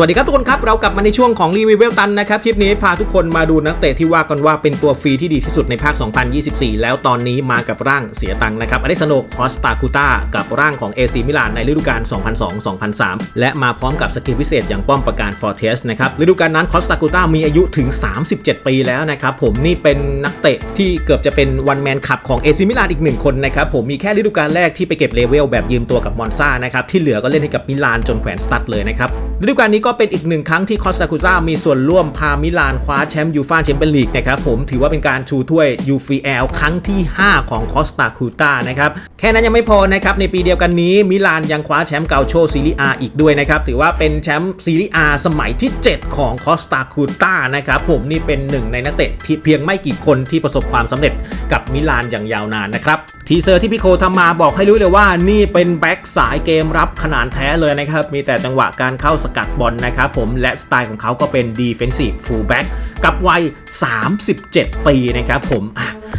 สวัสดีครับทุกคนครับ เรากลับมาในช่วงของรีวิวเวลตันนะครับ คลิปนี้พาทุกคนมาดูนักเตะที่ว่ากันว่าเป็นตัวฟรีที่ดีที่สุดในภาค 2024 แล้วตอนนี้มากับร่างเสียตังค์นะครับอเดซโนคอสตาคูต้ากับร่างของ AC มิลานในฤดูกาล 2002-2003 และมาพร้อมกับสกิลพิเศษอย่างป้อมประการฟอร์เทสนะครับฤดูกาลนั้นคอสตาคูต้ามีอายุถึง 37 ปีแล้วนะครับผมนี่เป็นนักเตะที่เกือบจะเป็นวันแมนคัพของ AC มิลานอีกหนึ่งคนนะครับผมมีแค่ฤดูกาลแรกที่ไปเก็บเลเวลแบบยืมตัวกับมอนซานะครับที่เหลือก็เล่นให้กับมิลานจนแขวนสตัดเลยนะครับ ฤดูกาลนี้ก็เป็นอีกหนึ่งครั้งที่คอสตาคูซ่ามีส่วนร่วมพามิลานคว้าแชมป์ยูฟ่าแชมเปี้ยนลีกนะครับผมถือว่าเป็นการชูถ้วย UFL ครั้งที่ 5 ของคอสตาคูต้านะครับแค่นั้นยังไม่พอนะครับในปีเดียวกันนี้มิลานยังคว้าแชมป์เกาโชซีรีอาอีกด้วยนะครับถือว่าเป็นแชมป์ซีรีอาสมัยที่ 7 ของคอสตาคูต้านะครับผมนี่เป็นหนึ่งในนักเตะที่เพียงไม่กี่คนที่ประสบความสำเร็จกับมิลานอย่างยาวนานนะครับ ทีเซอร์ที่พี่โคทำมาบอกให้รู้เลยว่านี่เป็นแบ็กสายเกมรับขนาดแท้เลยนะครับ มีแต่จังหวะการเข้าสกัดบอลนะครับผมและสไตล์ของเขาก็เป็น Defensive Fullback กับวัย 37 ปีนะครับผม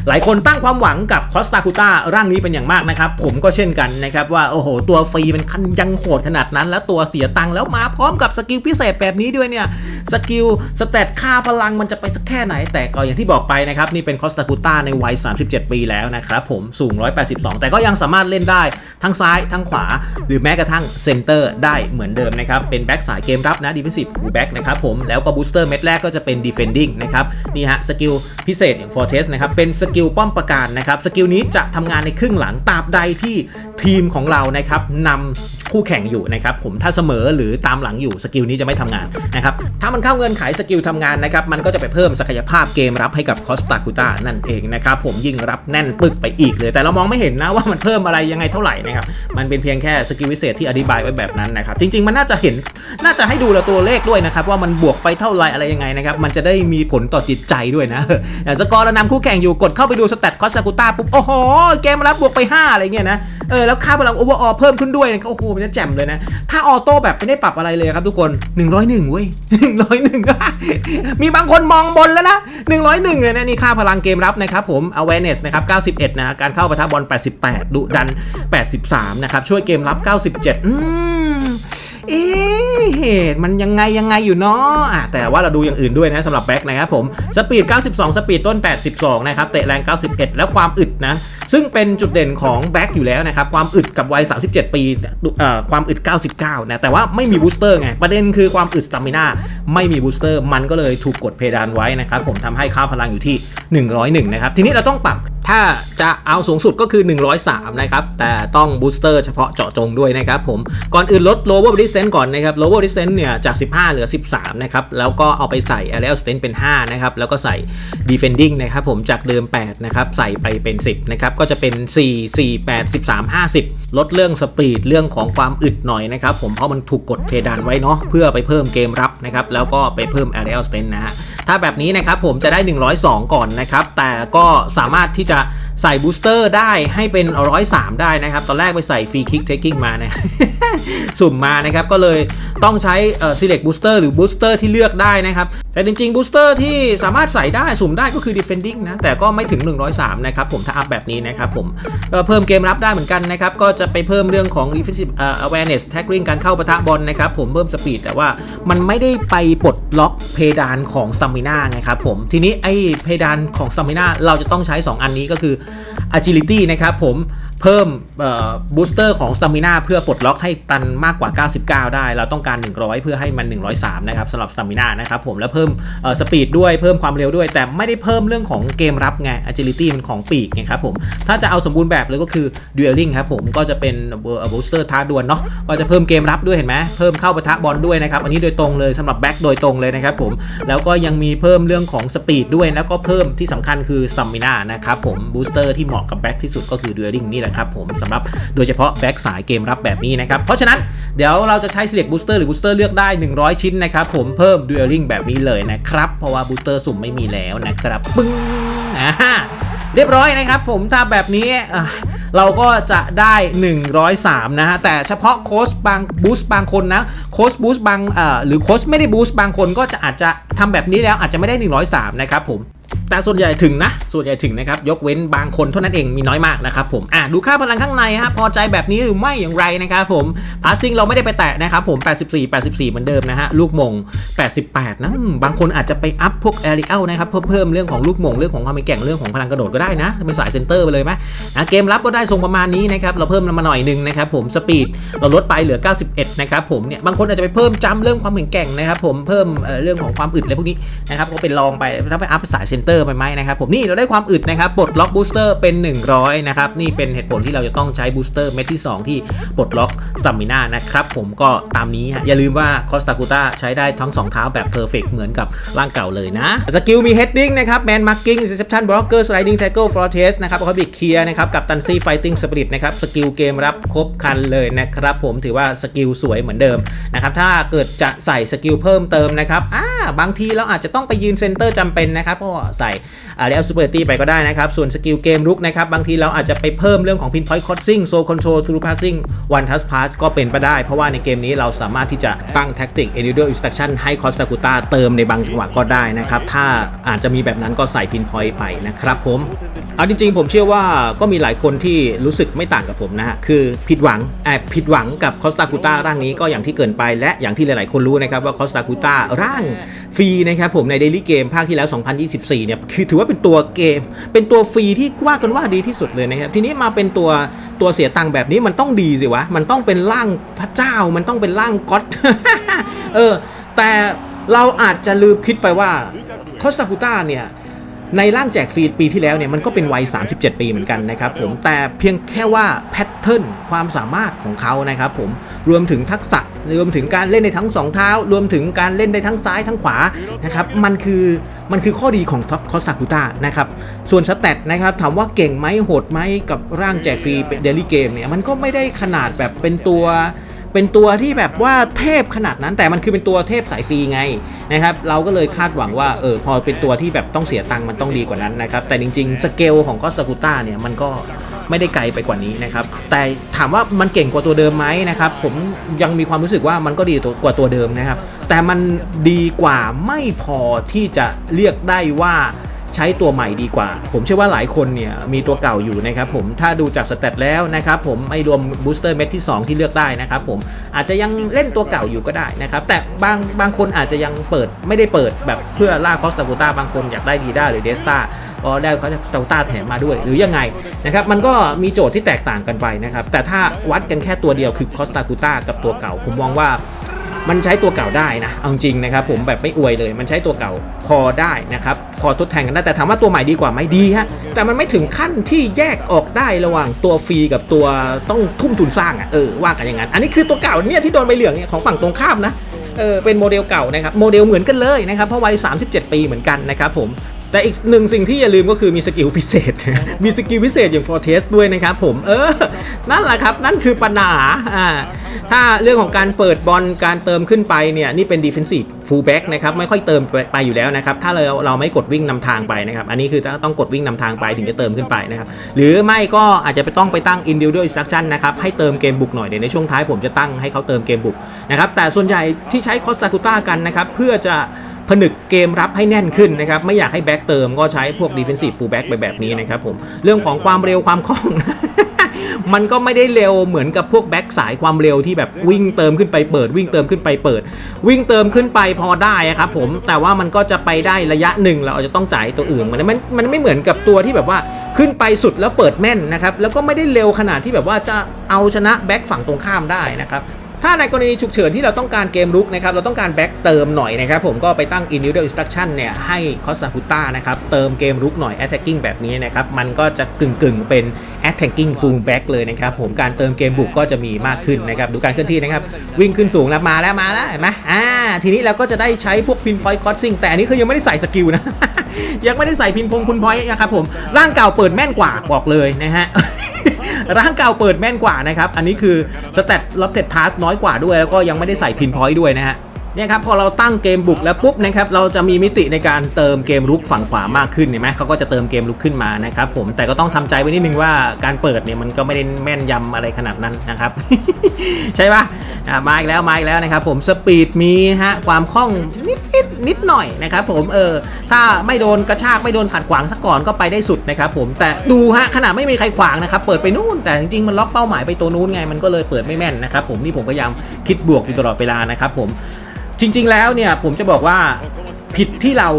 หลายคนตั้งความหวังกับคอสตาคูต้าร่างนี้เป็นอย่างมากนะครับผมก็เช่นกันนะครับว่าโอ้โห ตัวฟรีมันคันยังโหดขนาดนั้น แล้วตัวเสียตังค์แล้วมาพร้อมกับสกิลพิเศษแบบนี้ด้วยเนี่ยสกิลสเตตค่าพลังมันจะไปสักแค่ไหน แต่ก็อย่างที่บอกไปนะครับนี่เป็นคอสตาคูต้าในวัย 37 ปีแล้วนะครับผมสูง182 แต่ก็ยังสามารถเล่นได้ทั้งซ้ายทั้งขวา หรือแม้กระทั่งเซนเตอร์ได้เหมือนเดิมนะครับ เป็นแบ็กสายเกมรับนะดิฟเฟนซีฟฟูลแบ็กนะครับผมแล้วก็บูสเตอร์เม็ดแรกก็จะเป็นดีเฟนดิ้งนะครับนี่ฮะสกิลพิเศษอย่างฟอร์เทสนะครับเป็นสกิลป้อมประการนะครับสกิลนี้จะทำงานในครึ่งหลังตราบใดที่ทีมของเรานะครับนำ คู่แข่งอยู่นะครับผมถ้าเสมอหรือตามหลังอยู่สกิลนี้จะไม่ทำงานนะครับถ้ามันเข้าเงื่อนไขสกิลทำงานนะครับมันก็จะไปเพิ่มศักยภาพเกมรับให้กับคอสตาคูตานั่นเองนะครับผมยิ่งรับแน่นปึกไปอีกเลย แต่เรามองไม่เห็นนะว่ามันเพิ่มอะไรยังไงเท่าไหร่นะครับมันเป็นเพียงแค่สกิลพิเศษที่อธิบายไว้แบบนั้นนะครับจริง ๆ มันน่าจะเห็นน่าจะให้ดูละตัวเลขด้วยนะครับว่ามันบวกไปเท่าไหร่อะไรยังไงนะครับมันจะได้มีผลต่อจิตใจด้วยนะอย่างสกอร์เรานำคู่แข่งอยู่กดเข้าไปดูสแตทคอสตาคูตาปุ๊บโอ้โหเกมรับบวกไป 5 อะไรเงี้ยนะเออแล้วค่าพลังโอเวอร์ออเพิ่มขึ้นด้วยโอ้โหมันจะแจ่มเลยนะ ถ้าออโต้แบบไม่ได้ปรับอะไรเลยครับทุกคน 101เว้ย101 มีบางคนมองบนแล้วนะ101เลยนะนี่ค่าพลังเกมรับนะครับผม awareness นะครับ 91 นะ การเข้าประทะบอล 88 ดุดัน 83 นะครับ ช่วยเกมรับ 97 อืม เอ๊ะเหตุมันยังไงยังไงอยู่เนาะอะแต่ว่าเราดูอย่างอื่นด้วยนะสำหรับแบ็คนะครับผมสปีด 92 สปีดต้น 82 นะครับเตะแรง 91 แล้วความอึดนะ ซึ่งเป็นจุดเด่นของแบ็คอยู่แล้วนะครับ ความอึดกับวัย 37 ปีเอ่อความอึด 99 นะ แต่ว่าไม่มีบูสเตอร์ไง ประเด็นคือความอึดสตามิน่าไม่มีบูสเตอร์ มันก็เลยถูกกดเพดานไว้นะครับผมทำให้ค่าพลังอยู่ที่ 101 นะครับ ทีนี้เราต้องปรับ ถ้าจะเอาสูงสุดก็คือ 103 นะครับ แต่ต้องบูสเตอร์เฉพาะเจาะจงด้วยนะครับผม ก่อนอื่นลด lower distance ก่อนนะครับ lower distance เนี่ย จาก 15 เหลือ 13 นะครับ แล้วก็เอาไปใส่ aerial distance เป็น 5 นะครับ แล้วก็ใส่ defending นะครับผม จากเดิม 8 นะครับ ใส่ไปเป็น 10 นะครับ ก็จะเป็น 4 4 8 13 50 ลดเรื่องสปีดเรื่องของความอึดหน่อยนะครับผม เพราะมันถูกกดเพดานไว้เนาะ เพื่อไปเพิ่มเกมรับนะครับ แล้วก็ไปเพิ่ม aerial distance นะฮะ ถ้าแบบนี้นะครับผมจะได้ 102 ก่อนนะครับ แต่ก็สามารถที่จะใส่บูสเตอร์ได้ให้เป็น103ได้นะครับ ตอนแรกไปใส่ฟรีคิกเทคกิ้งมานะสุ่มมานะครับ ก็เลยต้องใช้ select booster หรือ booster ที่เลือกได้นะครับ แต่จริงๆ booster ที่สามารถใส่ได้สุ่มได้ก็คือ defending นะ แต่ก็ไม่ถึง 103 นะครับ ผมถ้าอัพแบบนี้นะครับผมก็เพิ่มเกมรับได้เหมือนกันนะครับ ก็จะไปเพิ่มเรื่องของ defensive เอ่อ awareness tackling การเข้าปะทะบอลนะครับผมเพิ่มสปีดแต่ว่ามันไม่ได้ไปปลดล็อกเพดานของ stamina ไงครับผมทีนี้ไอ้เพดานของ stamina เราจะต้องใช้ 2 อันนี้ก็คือ agility นะครับผม เพิ่มบูสเตอร์ของ Stamina เพื่อปลดล็อกให้ตันมากกว่า 99 ได้ เราต้องการ 100 เพื่อให้มัน 103 นะครับสำหรับ Stamina นะครับผมแล้วเพิ่มสปีดด้วยเพิ่มความเร็วด้วย แต่ไม่ได้เพิ่มเรื่องของเกมรับไง agility มันของปีกไงครับผมถ้าจะเอาสมบูรณ์แบบเลยก็คือ dueling ครับผมก็จะเป็นบูสเตอร์ท้าดวลเนาะก็จะเพิ่มเกมรับด้วยเห็นไหมเพิ่มเข้าปะทะบอลด้วยนะครับอันนี้โดยตรงเลยสำหรับแบ็กโดยตรงเลยนะครับผมแล้วก็ยังมีเพิ่มเรื่องของสปีดด้วยแล้วก็เพิ่มที่สำคัญคือ Stamina นะครับผมบูสเตอร์ที่เหมาะกับแบ็กที่สุดก็คือ dueling นี่แหละครับผมสำหรับโดยเฉพาะแบ็กสายเกมรับแบบนี้นะครับเพราะฉะนั้นเดี๋ยวเราจะใช้ select booster หรือ booster เลือกได้ 100 ชิ้นนะครับผมเพิ่ม dueling แบบนี้เลยนะครับเพราะว่า booster สุ่มไม่มีแล้วนะครับปึ้งอ่าเรียบร้อยนะครับผมถ้าแบบนี้เราก็จะได้ 103 นะฮะ แต่เฉพาะโค้ชบางบูสต์บางคนนะโค้ชบูสต์บางเอ่อหรือโค้ชไม่ได้บูสต์บางคนก็จะอาจจะทำแบบนี้แล้วอาจจะไม่ได้ 103 นะครับผม แต่ส่วนใหญ่ถึงนะ ส่วนใหญ่ถึงนะครับ ยกเว้นบางคนเท่านั้นเองมีน้อยมากนะครับผม อะ ดูค่าพลังข้างในฮะ พอใจแบบนี้หรือไม่อย่างไรนะครับผม พาสซิ่งเราไม่ได้ไปแตะนะครับผม 84 84 เหมือนเดิมนะฮะ ลูกมง 88 นะ บางคนอาจจะไปอัพพวกแอริเอลนะครับ เพิ่มเพิ่มเรื่องของลูกมง เรื่องของความเป็งเรื่องของพลังกระโดดก็ได้นะ เป็นสายเซนเตอร์ไปเลยไหมอะ เกมรับก็ได้ทรงประมาณนี้นะครับ เราเพิ่มมาหน่อยหนึงนะครับผม สปีดเราลดไปเหลือ 91 นะครับผม เนี่ย บางคนอาจจะไปเพิ่มจำเรื่องความแข็งแกร่งนะครับผม เพิ่มเอ่อเรื่องของความอึดอะไรพวกนี้นะครับ ก็เป็นลองไปถ้าไปอัพสายเซนเตอร์ไปไหมนะครับผมนี่เราได้ความอึดนะครับปลดล็อกบูสเตอร์เป็น 100 นะครับนี่เป็นเหตุผลที่เราจะต้องใช้บูสเตอร์เม็ดที่ 2 ที่ปลดล็อกสตัมมิน่านะครับผมก็ตามนี้ฮะอย่าลืมว่าคอสตากูต้าใช้ได้ทั้ง 2 เท้าแบบเพอร์เฟกเหมือนกับร่างเก่าเลยนะสกิลมี heading นะครับแมนมาร์กิ้ง reception blocker sliding tackle floor test นะครับคอบิกเคลียร์นะครับกับตันซี่ fighting spirit นะครับสกิลเกมรับครบคันเลยนะครับผมถือว่าสกิลสวยเหมือนเดิมนะครับถ้าเกิดจะใส่สกิลเพิ่มเติมนะครับอ่าบางทีเราอาจจะต้องไปยืนเซนเตอร์จำเป็นนะครับก็ใส่เรียลซูเปอร์ตี้ไปก็ได้นะครับ ส่วนสกิลเกมรุกนะครับ บางทีเราอาจจะไปเพิ่มเรื่องของ pinpoint crossing zone control through passing one touch pass ก็เป็นไปได้ เพราะว่าในเกมนี้เราสามารถที่จะตั้ง tactic individual instruction ให้ Costa c u t a เติมในบางจังหวะก็ได้นะครับ ถ้าอาจจะมีแบบนั้นก็ใส่ pinpoint ไปนะครับผมเอาจริงๆ ผมเชื่อว่าก็มีหลายคนที่รู้สึกไม่ต่างกับผมนะฮะคือผิดหวังแอบผิดหวังกับคอสตาคูต้าร่างนี้ก็อย่างที่เกินไปและอย่างที่หลายๆ คนรู้นะครับว่าคอสตาคูต้าร่าง ฟรีนะครับผมในเดลี่เกมภาคที่แล้ว 2024 เนี่ยคือถือว่าเป็นตัวเกม เป็นตัวฟรีที่ว่ากันว่าดีที่สุดเลยนะครับ ทีนี้มาเป็นตัวตัวเสียตังค์แบบนี้มันต้องดีสิวะ มันต้องเป็นร่างพระเจ้า มันต้องเป็นร่างก็อตเออ แต่เราอาจจะลืมคิดไปว่าคอสตาคูต้าเนี่ย ในร่างแจกฟรีปีที่แล้วเนี่ยมันก็เป็นวัย 37 ปีเหมือนกันนะครับผมแต่เพียงแค่ว่าแพทเทิร์นความสามารถของเขานะครับผมรวมถึงทักษะรวมถึงการเล่นในทั้งสองเท้า รวมถึงการเล่นได้ทั้งซ้ายทั้งขวานะครับมันคือมันคือข้อดีของคอสตาคุต้านะครับส่วนสเตตนะครับถามว่าเก่งไหมโหดไหมกับร่างแจกฟรีเดลี่เกมเนี่ยมันก็ไม่ได้ขนาดแบบเป็นตัว เป็นตัวที่แบบว่าเทพขนาดนั้นแต่มันคือเป็นตัวเทพสายฟรีไงนะครับเราก็เลยคาดหวังว่าเออพอเป็นตัวที่แบบต้องเสียตังค์มันต้องดีกว่านั้นนะครับแต่จริงๆสเกลของก็สกูต้าเนี่ยมันก็ไม่ได้ไกลไปกว่านี้นะครับแต่ถามว่ามันเก่งกว่าตัวเดิมไหมนะครับผมยังมีความรู้สึกว่ามันก็ดีกว่าตัวเดิมนะครับแต่มันดีกว่าไม่พอที่จะเรียกได้ว่า ใช้ตัวใหม่ดีกว่า ผมเชื่อว่าหลายคนเนี่ยมีตัวเก่าอยู่นะครับผมถ้าดูจากสเตตแล้วนะครับผมไม่รวมบูสเตอร์เม็ดที่ 2 ที่เลือกได้นะครับผมอาจจะยังเล่นตัวเก่าอยู่ก็ได้นะครับแต่บางบางคนอาจจะยังเปิดไม่ได้เปิดแบบเพื่อล่าคอสตาบูต้าบางคนอยากได้ดีด้าหรือเดสตาก็ได้คอสตาบูต้าแถมมาด้วย หรือยังไงนะครับมันก็มีโจทย์ที่แตกต่างกันไปนะครับแต่ถ้าวัดกันแค่ตัวเดียวคือคอสตาบูต้ากับตัวเก่า ผมมองว่า มันใช้ตัวเก่าได้นะเอาจริงนะครับผมแบบไม่อวยเลย มันใช้ตัวเก่าพอได้นะครับพอทดแทนกันได้แต่ถามว่าตัวใหม่ดีกว่าไหมดีฮะแต่มันไม่ถึงขั้นที่แยกออกได้ระหว่างตัวฟรีกับตัวต้องทุ่มทุนสร้างอะเออว่ากันอย่างนั้นอันนี้คือตัวเก่าเนี่ยที่โดนใบเหลืองเนี่ยของฝั่งตรงข้ามนะเออเป็นโมเดลเก่านะครับโมเดลเหมือนกันเลยนะครับเพราะวัย37 ปีเหมือนกันนะครับผม แต่อีกหนึ่งสิ่งที่อย่าลืมก็คือมีสกิลพิเศษ มีสกิลพิเศษอย่าง Fortest ด้วยนะครับผม เออ นั่นแหละครับ นั่นคือปัญหา อ่า ถ้าเรื่องของการเปิดบอลการเติมขึ้นไปเนี่ย นี่เป็น defensive fullback นะครับ ไม่ค่อยเติมไปอยู่แล้วนะครับ ถ้าเราเราไม่กดวิ่งนำทางไปนะครับ อันนี้คือต้องกดวิ่งนำทางไปถึงจะเติมขึ้นไปนะครับ หรือไม่ก็อาจจะไปต้องไปตั้ง individual instruction นะครับ ให้เติมเกมบุกหน่อยเดี๋ยวในช่วงท้ายผมจะตั้งให้เขาเติมเกมบุกนะครับ แต่ส่วนใหญ่ที่ใช้ Costa Cuta กันนะครับเพื่อจะ ผนึกเกมรับให้แน่นขึ้นนะครับไม่อยากให้แบ็กเติมก็ใช้พวก defensive fullback ไปแบบนี้นะครับผมเรื่องของความเร็วความคล่องมันก็ไม่ได้เร็วเหมือนกับพวกแบ็กสายความเร็วที่แบบวิ่งเติมขึ้นไปเปิด วิ่งเติมขึ้นไปเปิด วิ่งเติมขึ้นไปพอได้อะครับผมแต่ว่ามันก็จะไปได้ระยะหนึ่งเราอาจจะต้องจ่ายตัวอื่นมันมันมันไม่เหมือนกับตัวที่แบบว่าขึ้นไปสุดแล้วเปิดแม่นนะครับแล้วก็ไม่ได้เร็วขนาดที่แบบว่าจะเอาชนะแบ็กฝั่งตรงข้ามได้นะครับ ถ้าในกรณีฉุกเฉินที่เราต้องการเกมรุกนะครับเราต้องการแบ็กเติมหน่อยนะครับผมก็ไปตั้ง individual instruction เนี่ยให้คอส a า u ุต้านะครับเติมเกมรุกหน่อย attacking แบบนี้นะครับมันก็จะกึ่งกึ่งๆเป็น attacking full back เลยนะครับผมการเติมเกมบุกก็จะมีมากขึ้นนะครับดูการเคลื่อนที่นะครับวิ่งขึ้นสูงแล้วมาแล้วมาแล้วเห็นไหมอ่าทีนี้เราก็จะได้ใช้พวก pinpoint crossing แต่อันนี้คือยังไม่ได้ใส่สกิลนะยังไม่ได้ใส่พินพงพุนพอยต์นะครับผมร่างเก่าเปิดแม่นกว่าบอกเลยนะฮะ ร่างเก่าเปิดแม่นกว่านะครับ อันนี้คือสเตตล็อตเต็ดพาสน้อยกว่าด้วย แล้วก็ยังไม่ได้ใส่พินพอยต์ด้วยนะฮะ เนี่ยครับพอเราตั้งเกมบุกแล้วปุ๊บนะครับเราจะมีมิติในการเติมเกมรุกฝั่งขวามากขึ้นเห็นไหมเขาก็จะเติมเกมรุกขึ้นมานะครับผมแต่ก็ต้องทำใจไว้นิดนึงว่าการเปิดเนี่ยมันก็ไม่ได้แม่นยำอะไรขนาดนั้นนะครับใช่ปะ่ะมาอีกแล้วมาอีกแล้วนะครับผมสปีดมีฮะความคล่องนิดนิดนิดหน่อยนะครับผมเออถ้าไม่โดนกระชากไม่โดนขัดขวางซะก่อนก็ไปได้สุดนะครับผมแต่ดูฮะขนาดไม่มีใครขวางนะครับเปิดไปนู่น แต่จริงๆมันล็อกเป้าหมายไปตัวนู้นไงมันก็เลยเปิดไม่แม่นนะครับผมนี่ผมพยายามคิดบวกอยู่ตลอดเวลานะครับผม จริงๆแล้วเนี่ยผมจะบอกว่าผิดที่เรา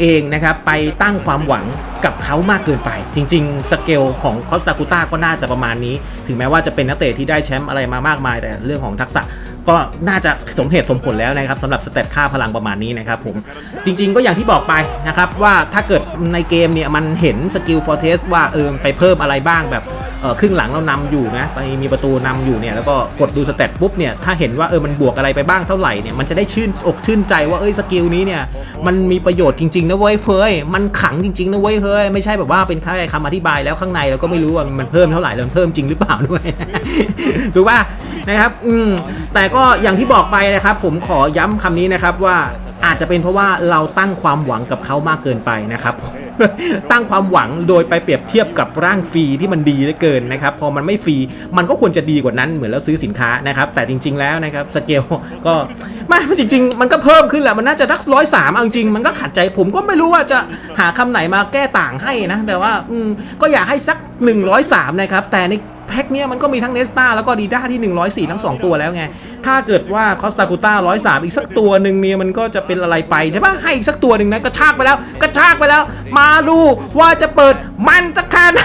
เองนะครับไปตั้งความหวังกับเขามากเกินไป จริง ๆ สเกลของคอสตาคูต้าก็น่าจะประมาณนี้ ถึงแม้ว่าจะเป็นนักเตะที่ได้แชมป์อะไรมามากมาย แต่เรื่องของทักษะ ก็น่าจะสมเหตุสมผลแล้วนะครับสำหรับสเตตค่าพลังประมาณนี้นะครับผมจริง ๆ ก็อย่างที่บอกไปนะครับว่าถ้าเกิดในเกมเนี่ยมันเห็นสกิลฟอร์เทสว่าเออไปเพิ่มอะไรบ้างแบบเออครึ่งหลังเรานำอยู่นะไปมีประตูนำอยู่เนี่ยแล้วก็กดดูสเตตปุ๊บเนี่ยถ้าเห็นว่าเออมันบวกอะไรไปบ้างเท่าไหร่เนี่ยมันจะได้ชื่นอกชื่นใจว่าเอ้ยสกิลนี้เนี่ยมันมีประโยชน์จริงๆนะเว้ยเฟยมันขังจริงๆนะเว้ยเฮ้ยไม่ใช่แบบว่าเป็นแค่คำอธิบายแล้วข้างในเราก็ไม่รู้ว่ามันเพิ่มเท่าไหร่แล้วมันเพิ่มจริงหรือเปล่าด้วยถูกป่ะ นะครับอืมแต่ก็อย่างที่บอกไปนะครับ ผมขอย้ำคำนี้นะครับว่าอาจจะเป็นเพราะว่าเราตั้งความหวังกับเขามากเกินไปนะครับ ตั้งความหวังโดยไปเปรียบเทียบกับร่างฟรีที่มันดีเหลือเกินนะครับ พอมันไม่ฟรีมันก็ควรจะดีกว่านั้นเหมือนเราซื้อสินค้านะครับ แต่จริง ๆแล้วนะครับสเกลก็ไม่จริง ๆ มันก็เพิ่มขึ้นแหละมันน่าจะทักร้อยสามเอาจริงมันก็ขัดใจผมก็ไม่รู้ว่าจะหาคำไหนมาแก้ต่างให้นะ แต่ว่าอืมก็อยากให้สัก 103นะครับแต่ใน พ็คเนี้ยมันก็มีทั้งเนสตาแล้วก็ดีด้าที่ 104 ทั้ง 2 ตัวแล้วไง ถ้าเกิดว่าคอสตาคูต้า103 อีกสักตัวหนึ่งเนี่ยมันก็จะเป็นอะไรไปใช่ปะให้อีกสักตัวหนึ่งนะกระชากไปแล้วกระชากไปแล้ว มาดูว่าจะเปิดมันสักแค่ไหน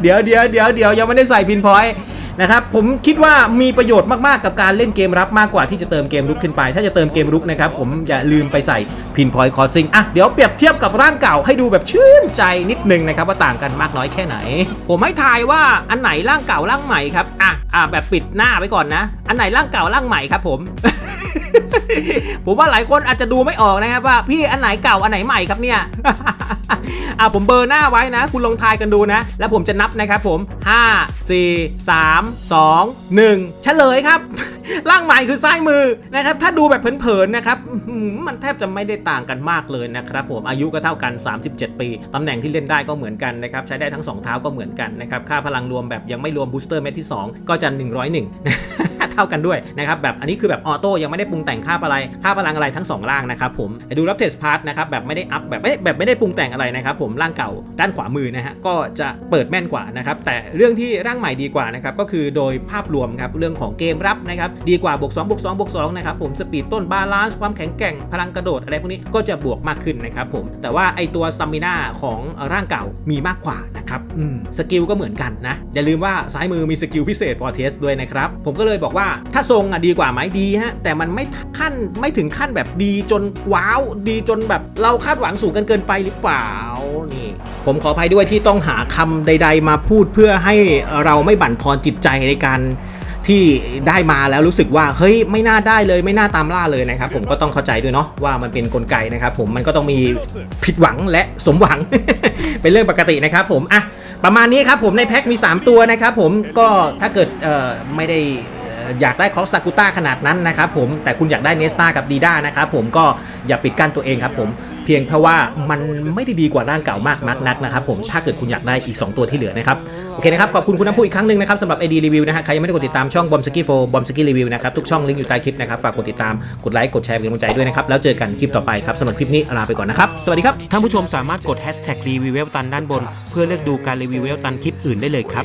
เดี๋ยวเดี๋ยวเดี๋ยวเดี๋ยวยังไม่ได้ใส่พินพอยต์ นะครับผมคิดว่ามีประโยชน์มากๆกับการเล่นเกมรับมากกว่าที่จะเติมเกมรุกขึ้นไป ถ้าจะเติมเกมรุกนะครับผมอย่าลืมไปใส่พินพอยต์คอสซิงอะเดี๋ยวเปรียบเทียบกับร่างเก่าให้ดูแบบชื่นใจนิดนึงนะครับว่าต่างกันมากน้อยแค่ไหน ผมให้ทายว่าอันไหนร่างเก่าร่างใหม่ครับอะ อ่าแบบปิดหน้าไว้ก่อนนะ อันไหนร่างเก่าร่างใหม่ครับผม ผมว่าหลายคนอาจจะดูไม่ออกนะครับว่า พี่อันไหนเก่าอันไหนใหม่ครับเนี่ยอ่าผมเบอร์หน้าไว้นะ คุณลองทายกันดูนะ แล้วผมจะนับนะครับผม 5 4 3 2 1 เฉลยครับ ร่างใหม่คือซ้ายมือนะครับ ถ้าดูแบบเผินๆนะครับมันแทบจะไม่ได้ต่างกันมากเลยนะครับผมอายุก็เท่ากัน 37 ปีตำแหน่งที่เล่นได้ก็เหมือนกันนะครับใช้ได้ทั้ง 2 เท้าก็เหมือนกันนะครับค่าพลังรวมแบบยังไม่รวมบูสเตอร์เม็ดที่ 2 ก็จะ 101เท่ากันด้วยนะครับแบบอันนี้คือแบบออโต้ยังไม่ได้ปรุงแต่งค่าอะไรค่าพลังอะไรทั้ง 2 ล่างนะครับผมดูรับเทสพาร์ทนะครับแบบไม่ได้อัพแบบไม่แบบไม่ได้ปรุงแต่งอะไรนะครับผมร่างเก่าด้านขวามือนะฮะก็จะเปิดแม่นกว่านะครับแต่เรื่องที่ร่างใหม่ดีกว่านะครับก็คือโดยภาพรวมครับเรื่องของเกมรับนะครับดีกว่าบวก2บวก2บวก2นะครับผมสปีดต้นบาลานซ์ความแข็งแกร่งพลังกระโดดอะไรพวกนี้ก็จะบวกมากขึ้นนะครับผมแต่ว่าไอตัวสตามิน่าของร่างเก่ามีมากกว่านะครับอืมสกิลก็เหมือนกันนะ อย่าลืมว่าซ้ายมือมีสกิลพิเศษ for test ด้วยนะครับ ผมก็เลยบอกว่าถ้าทรงอะดีกว่าไหมดีฮะ แต่มันไม่ขั้นไม่ถึงขั้นแบบดีจนว้าว ดีจนแบบเราคาดหวังสูงกันเกินไปหรือเปล่านี่ผมขออภัยด้วยที่ต้องหาคำใด ๆ มาพูดเพื่อให้เราไม่บั่นทอนจิตใจในการ ที่ได้มาแล้วรู้สึกว่าเฮ้ยไม่น่าได้เลยไม่น่าตามล่าเลยนะครับผมก็ต้องเข้าใจด้วยเนาะว่ามันเป็นกลไกนะครับผมมันก็ต้องมีผิดหวังและสมหวัง เป็นเรื่องปกตินะครับผมอะประมาณนี้ครับผมในแพ็คมี 3 ตัวนะครับผมก็ถ้าเกิดเอ่อไม่ได้เอยากได้คอสซากุต้าขนาดนั้นนะครับผมแต่คุณอยากได้เนสตากับดีด้านะครับผมก็อย่าปิดกั้นตัวเองครับผมเพียงเพราะว่ามันไม่ได้ดีกว่าร่างเก่ามากนักนักนะครับผมถ้าเกิดคุณอยากได้อีก 2 ตัวที่เหลือนะครับโอเคนะครับขอบคุณคุณน้ำพุอีกครั้งหนึ่งนะครับสำหรับ AD Review นะฮะใครยังไม่ได้กดติดตามช่องบอมสกี้โฟบอมสกี้รีวิวนะครับทุกช่องลิงก์อยู่ใต้คลิปนะครับฝากกดติดตามกดไลค์กดแชร์เป็นกำลังใจด้วยนะครับแล้วเจอกันคลิปต่อไปครับสำหรับคลิปนี้ลาไปก่อนนะครับสวัสดีครับท่านผู้ชมสามารถกด hashtag รีวิวเวลตันด้านบน เพื่อเลือกดูการรีวิวเวลตันคลิปอื่นได้เลยครับ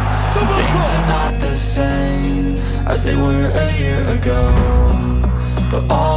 things are not the same as they were a year ago. But all